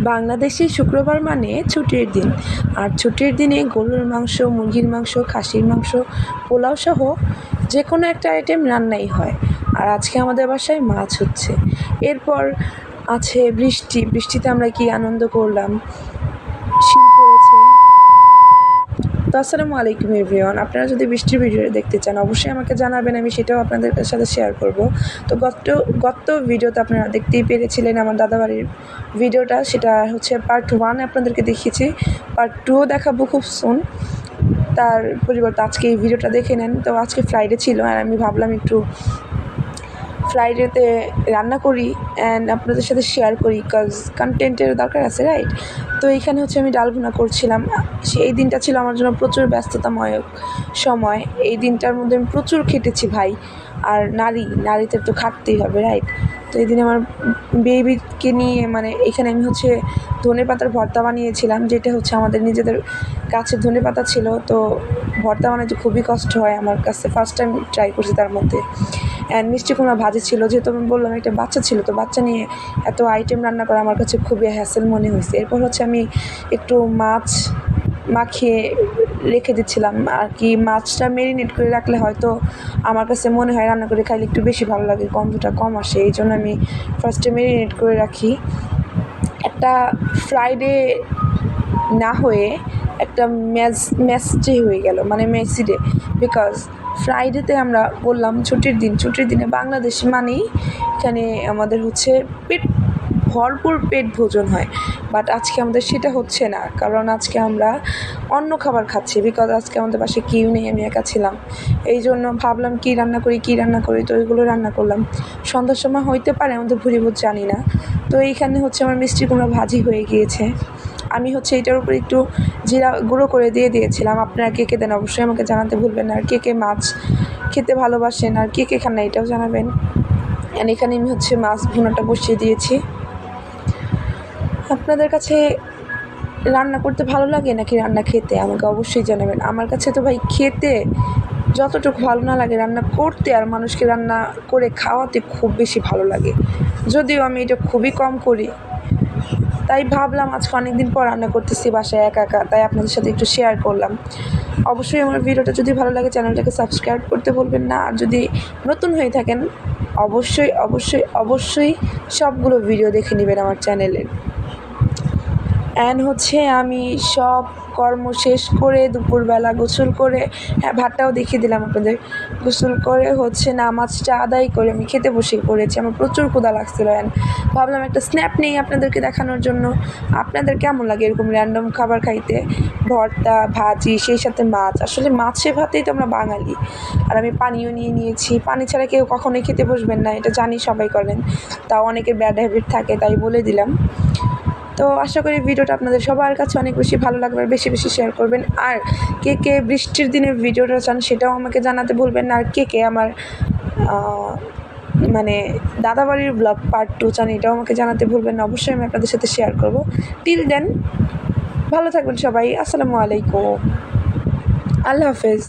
বাংলাদেশে শুক্রবার মানে ছুটির দিন। আর ছুটির দিনে গরুর মাংস, মুরগির মাংস, খাসির মাংস, পোলাও সহ যে কোনো একটা আইটেম রান্নাই হয়। আর আজকে আমাদের বাসায় মাছ হচ্ছে। এরপর আছে বৃষ্টি। বৃষ্টিতে আমরা কি আনন্দ করলাম শীত পড়েছে তো আসসালামু আলাইকুম এভরিওয়ান। আপনারা যদি বৃষ্টির ভিডিও দেখতে চান, অবশ্যই আমাকে জানাবেন, আমি সেটাও আপনাদের সাথে শেয়ার করব। তো গত গত ভিডিওতে আপনারা দেখতেই পেরেছিলেন আমার দাদাবাড়ির ভিডিওটা, সেটা হচ্ছে পার্ট ওয়ান আপনাদেরকে দেখিয়েছি। পার্ট টুও দেখাবো খুব সুন তার পরিবর্তে আজকে এই ভিডিওটা দেখে নেন। তো আজকে ফ্রাইডে ছিল, আর আমি ভাবলাম একটু ফ্রাইডেতে রান্না করি অ্যান্ড আপনাদের সাথে শেয়ার করি কজ কন্টেন্টের দরকার আছে রাইট তো এইখানে হচ্ছে আমি ডাল ভুনা করছিলাম। সেই দিনটা ছিল আমার জন্য প্রচুর ব্যস্ততাময় সময়। এই দিনটার মধ্যে আমি প্রচুর খেটেছি ভাই। আর নারী নারীতে তো খাটতেই হবে রাইট তো এই দিন আমার বেবিকে নিয়ে মানে এখানে আমি হচ্ছে ধনে পাতার ভর্তা বানিয়েছিলাম, যেটা হচ্ছে আমাদের নিজেদের গাছের ধনে পাতা ছিল। তো ভর্তা বানাতে খুবই কষ্ট হয় আমার কাছে। ফার্স্ট টাইম ট্রাই করছি তার মধ্যে। মিষ্টি কুমড়া ভাজি ছিল, যেহেতু আমি বললাম একটা বাচ্চা ছিল, তো বাচ্চা নিয়ে এত আইটেম রান্না করা আমার কাছে খুবই হ্যাসেল মনে হয়েছে। এরপর হচ্ছে আমি একটু মাছ মাখিয়ে রেখে দিচ্ছিলাম। আর কি মাছটা মেরিনেট করে রাখলে হয়তো আমার কাছে মনে হয় রান্না করে খাইলে একটু বেশি ভালো লাগে, গন্ধটা কম আসে, এই জন্য আমি ফার্স্টে মেরিনেট করে রাখি। একটা ফ্রাইডে না হয়ে একটা ম্যাচ ম্যাচডে হয়ে গেল মানে মেসি ডে। বিকজ ফ্রাইডেতে আমরা বললাম ছুটির দিন, ছুটির দিনে বাংলাদেশ মানেই এখানে আমাদের হচ্ছে পেট, ভরপুর পেট ভোজন হয়। বাট আজকে আমাদের সেটা হচ্ছে না, কারণ আজকে আমরা অন্য খাবার খাচ্ছি। বিকজ আজকে আমাদের পাশে কেউ নেই, আমি একা ছিলাম। এই জন্য ভাবলাম কী রান্না করি, কী রান্না করি, তো ওইগুলো রান্না করলাম। সন্ধ্যার সময় হইতে পারে, আমাদের ভুরি ভোজ জানি না। তো এইখানে হচ্ছে আমার মিষ্টি কুমড়া ভাজি হয়ে গিয়েছে। আমি হচ্ছে এটার উপর একটু জিরা গুঁড়ো করে দিয়ে দিয়েছিলাম। আপনারা কে কে দেন? অবশ্যই আমাকে জানাতে ভুলবেন আর কে কে মাছ খেতে ভালোবাসেন আর কে কে খান না, এটাও জানাবেন। অ্যান্ড এখানে আমি হচ্ছে মাছ ভুনাটা বসিয়ে দিয়েছি। আপনাদের কাছে রান্না করতে ভালো লাগে নাকি রান্না খেতে? আমাকে অবশ্যই জানাবেন। আমার কাছে তো ভাই খেতে যতটুকু ভালো না লাগে রান্না করতে আর মানুষকে রান্না করে খাওয়াতে খুব বেশি ভালো লাগে। যদিও আমি এটা খুবই কম করি। তাই ভাবলাম আজকে অনেকদিন পর রান্না করতেছি বাসায় একা একা, তাই আপনাদের সাথে একটু শেয়ার করলাম। অবশ্যই আমার ভিডিওটা যদি ভালো লাগে, চ্যানেলটাকে সাবস্ক্রাইব করতে বলবেন না। আর যদি নতুন হয়ে থাকেন, অবশ্যই অবশ্যই অবশ্যই সবগুলো ভিডিও দেখে নেবেন আমার চ্যানেলের অ্যান্ড হচ্ছে আমি সব কর্ম শেষ করে দুপুরবেলা গোসল করে হ্যাঁ ভাতটাও দেখিয়ে দিলাম আপনাদের। গোসল করে হচ্ছে নামাজটা আদায় করে আমি খেতে বসে পড়েছি। আমার প্রচুর ক্ষুধা লাগছিল অ্যান্ড ভাবলাম একটা স্ন্যাপ নেই আপনাদেরকে দেখানোর জন্য। আপনাদের কেমন লাগে এরকম র্যান্ডম খাবার খাইতে? ভর্তা, ভাজি, সেই সাথে মাছ? আসলে মাছে ভাতেই তো আমরা বাঙালি। আর আমি পানিও নিয়ে নিয়েছি। পানি ছাড়া কেউ কখনোই খেতে বসবেন না, এটা জানি সবাই করেন। তাও অনেকের ব্যাড হ্যাবিট থাকে, তাই বলে দিলাম। তো আশা করি ভিডিওটা আপনাদের সবার কাছে অনেক বেশি ভালো লাগবে আর বেশি বেশি শেয়ার করবেন। আর কে কে বৃষ্টির দিনে ভিডিওটা চান সেটাও আমাকে জানাতে ভুলবেন আর কে কে আমার মানে দাদাবাড়ির ব্লগ পার্ট টু চান এটাও আমাকে জানাতে ভুলবেন না। অবশ্যই আমি আপনাদের সাথে শেয়ার করব। টিল দেন ভালো থাকবেন সবাই। আসসালামু আলাইকুম। আল্লাহ হাফেজ।